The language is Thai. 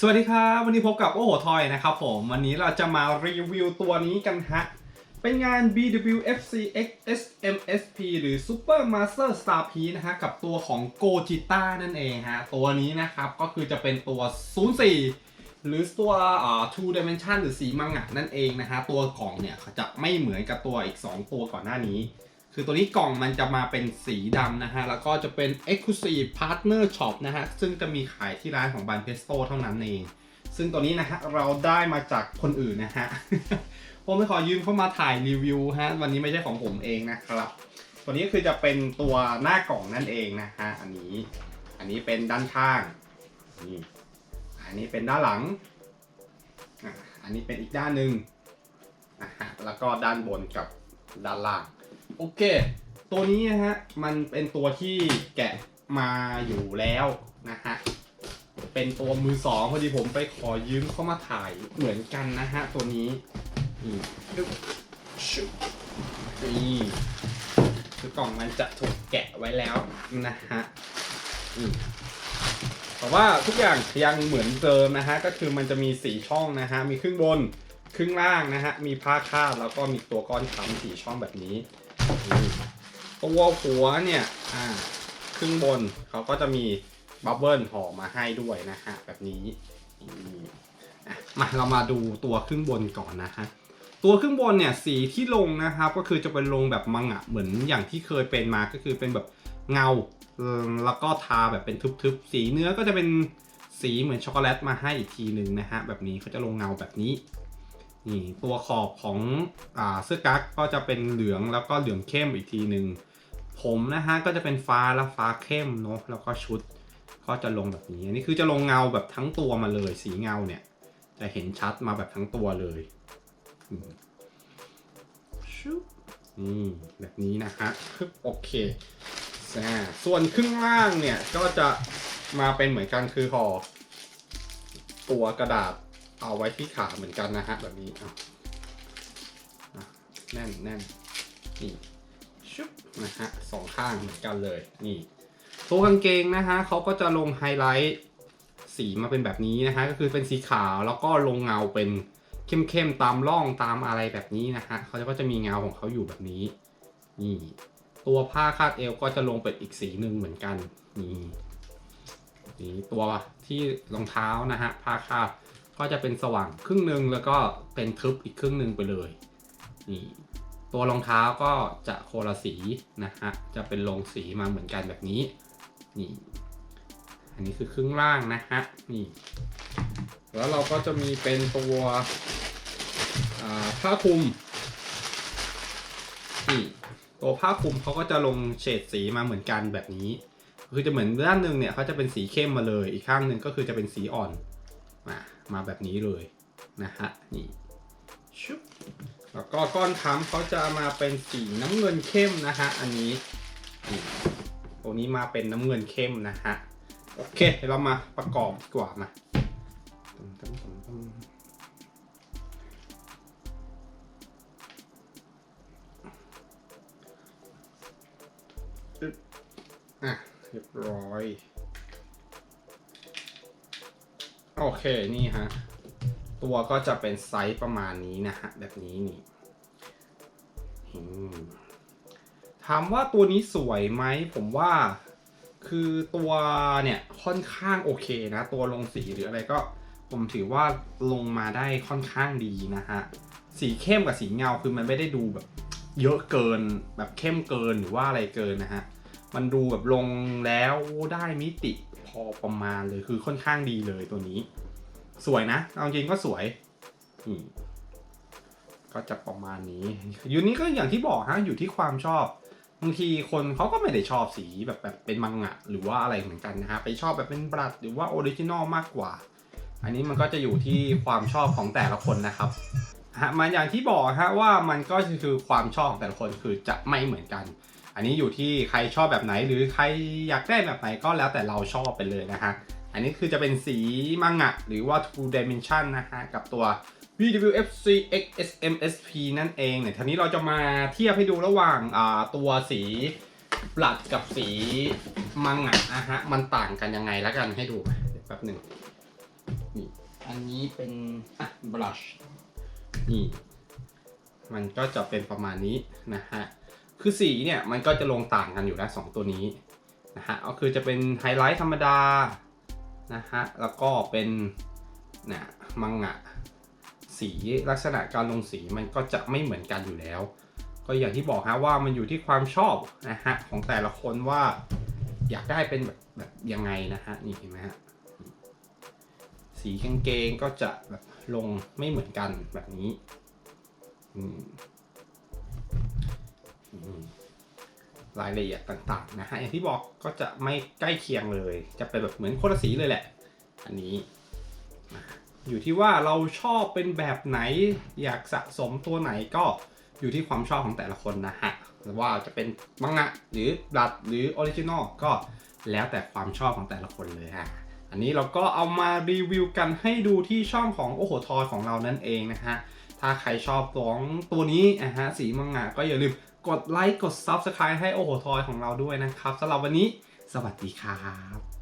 สวัสดีครับ วันนี้พบกับโอ้โหทอยนะครับผมวันนี้เราจะมารีวิวตัวนี้กันฮะ เป็นงาน BWFC X SMSP หรือ Super Master Star P นะฮะ กับตัวของ Gogeta นั่นเองฮะ ตัวนี้นะครับก็คือจะเป็นตัว 04 หรือตัวอ่า Two Dimension หรือสีมังงะนั่นเองนะฮะ ตัวกล่องเนี่ยจะไม่เหมือนกับตัวอีก 2 ตัวก่อนหน้านี้ คือตัวนี้กล่องมันจะมาเป็นสีดำนะฮะ แล้วก็จะเป็น Exclusive Partner Shop นะฮะ ซึ่งจะมีขายที่ร้านของบันเพสโตเท่านั้นเอง ซึ่งตัวนี้นะฮะ เราได้มาจากคนอื่นนะฮะ ผมไม่ขอยืมเข้ามาถ่ายรีวิวฮะ วันนี้ไม่ใช่ของผมเองนะครับ ตัวนี้คือจะเป็นตัวหน้ากล่องนั่นเองนะฮะ อันนี้ อันนี้เป็นด้านข้างนี่อันนี้เป็นด้านหลัง อันนี้เป็นอีกด้านหนึ่งนะฮะ แล้วก็ด้านบนกับด้านล่าง โอเค ตัวนี้นะฮะ มันเป็นตัวที่แกะมาอยู่แล้วนะฮะ เป็นตัวมือสองพอดีผมไปขอยืมเข้ามาถ่ายเหมือนกันนะฮะ ตัวนี้นี่ดึ๊บชุบนี่คือกล่องมันจะถูกแกะไว้แล้วนะฮะแต่ว่าทุกอย่างยังเหมือนเดิมนะฮะ ก็คือมันจะมีสีช่องนะฮะ มีครึ่งบนครึ่งล่างนะฮะ มีผ้าคาดแล้วก็มีตัวก้อนค้ำสีช่องแบบนี้ ตัวหัวเนี่ยอ่าครึ่งบนเขาก็จะมีบับเบิลห่อมาให้ด้วยนะฮะแบบนี้มาเรามาดูตัวครึ่งบนก่อนนะฮะตัวครึ่งบนเนี่ยสีที่ลงนะครับก็คือจะเป็นลงแบบมังอะเหมือนอย่างที่เคยเป็นมาก็คือเป็นแบบเงาแล้วก็ทาแบบเป็นทึบๆ สีเนื้อก็จะเป็นสีเหมือนช็อกโกแลตมาให้อีกทีหนึ่งนะฮะแบบนี้เขาจะลงเงาแบบนี้ นี่ตัวขอบของอ่าเสื้อกั๊กก็จะเป็นเหลืองแล้วก็เหลืองเข้มอีกทีหนึ่งผมนะฮะก็จะเป็นฟ้าแล้วฟ้าเข้มเนาะแล้วก็ชุดก็จะลงแบบนี้อันนี้คือจะลงเงาแบบทั้งตัวมาเลย สีเงาเนี่ย จะเห็นชัดมาแบบทั้งตัวเลยอืมชุบนี่แบบนี้นะฮะคึบโอเคอ่ส่วนครึ่งล่างเนี่ยก็จะมาเป็นเหมือนกันคือห่อตัวกระดาษ เอาไว้ที่ขาเหมือนกันนะฮะแบบนี้อะอะแน่นแน่นนี่ชุบนะฮะสองข้างเหมือนกันเลยนี่ตัวกางเกงนะฮะเขาก็จะลงไฮไลท์สีมาเป็นแบบนี้นะฮะก็คือเป็นสีขาวแล้วก็ลงเงาเป็นเข้มๆตามร่องตามอะไรแบบนี้นะฮะเขาก็จะมีเงาของเขาอยู่แบบนี้นี่ตัวผ้าคาดเอวก็จะลงเป็นอีกสีหนึ่งเหมือนกันนี่นี่ตัวที่รองเท้านะฮะผ้าคาด ก็จะเป็นสว่างครึ่งหนึ่งแล้วก็เป็นทึบอีกครึ่งหนึ่งไปเลยนี่ตัวรองเท้าก็จะโคละสีนะฮะจะเป็นลงสีมาเหมือนกันแบบนี้นี่อันนี้คือครึ่งล่างนะฮะนี่แล้วเราก็จะมีเป็นตัวผ้าคลุมนี่ตัวผ้าคลุมเขาก็จะลงเฉดสีมาเหมือนกันแบบนี้ คือจะเหมือนด้านหนึ่งเนี่ยเขาจะเป็นสีเข้มมาเลย อีกข้างหนึ่งก็คือจะเป็นสีอ่อนมา มาแบบนี้เลยนะฮะนี่ชุบแล้วก็ก้อนค้ำเขาจะมาเป็นสีน้ำเงินเข้มนะฮะอันนี้นี่ตัวนี้มาเป็นน้ำเงินเข้มนะฮะโอเคเรามาประกอบดีกว่ามาตึ้งตึ้งตึ้งตึ้งอึ๊บอะเรียบร้อย โอเคนี่ฮะ ตัวก็จะเป็นไซส์ประมาณนี้นะฮะ แบบนี้นี่ถามว่าตัวนี้สวยไหมผมว่าคือตัวเนี่ยค่อนข้างโอเคนะ ตัวลงสีหรืออะไรก็ ผมถือว่าลงมาได้ค่อนข้างดีนะฮะ สีเข้มกับสีเงาคือมันไม่ได้ดูแบบเยอะเกินแบบเข้มเกินหรือว่าอะไรเกินนะฮะ มันดูแบบลงแล้วได้มิติ อประมาณเลยคือค่อนข้างดีเลยตัวนี้ สวยนะเอาจริงก็สวยนี่ก็จะประมาณนี้อยู่นี้ก็อย่างที่บอกฮะอยู่ที่ความชอบบางทีคนเขาก็ไม่ได้ชอบสีแบบแบบเป็นมังงะหรือว่าอะไรเหมือนกันนะฮะไปชอบแบบเป็นบลัดหรือว่าออริจินอลมากกว่า อันนี้มันก็จะอยู่ที่ความชอบของแต่ละคนนะครับฮะมันอย่างที่บอกฮะว่ามันก็คือความชอบของแต่ละคนคือจะไม่เหมือนกัน อันนี้อยู่ที่ใครชอบแบบไหนหรือใครอยากได้แบบไหนก็แล้วแต่เราชอบไปเลยนะฮะ อันนี้คือจะเป็นสีมังงะหรือว่า two dimension นะฮะ กับตัว VWFC XSMSP นั่นเองเนี่ยทีนี้เราจะมาเทียบให้ดูระหว่างอ่าตัวสีบลัดกับสีมังงะนะฮะ มันต่างกันยังไงแล้วกันให้ดูเดี๋ยวแป๊บหนึ่งนี่อันนี้เป็นอะบลัชนี่มันก็จะเป็นประมาณนี้นะฮะ คือสีเนี่ยมันก็จะลงต่างกันอยู่แล้วสองตัวนี้นะฮะก็คือจะเป็นไฮไลท์ธรรมดานะฮะแล้วก็เป็นนะมังงะสีลักษณะการลงสีมันก็จะไม่เหมือนกันอยู่แล้ว ก็อย่างที่บอกฮะว่ามันอยู่ที่ความชอบนะฮะของแต่ละคนว่าอยากได้เป็นแบบแบบยังไงนะฮะนี่เห็นไหมฮะสีกางเกงก็จะแบบลงไม่เหมือนกันแบบนี้อืมอืม รายละเอียดต่างๆนะฮะอย่างที่บอกก็จะไม่ใกล้เคียงเลย จะเป็นแบบเหมือนคนละสีเลยแหละ อันนี้ อยู่ที่ว่าเราชอบเป็นแบบไหนอยากสะสมตัวไหนก็อยู่ที่ความชอบของแต่ละคนนะฮะว่าจะเป็นมังงะหรือดัดหรือออริจินอลก็แล้วแต่ความชอบของแต่ละคนเลยฮะอันนี้เราก็เอามารีวิวกันให้ดูที่ช่องของโอโหทอยของเรานั่นเองนะฮะถ้าใครชอบตัวตัวนี้นะฮะสีมังงะก็อย่าลืม กดไลค์กด Subscribe ให้โอโหทอยของเราด้วยนะครับสำหรับวันนี้ สวัสดีครับ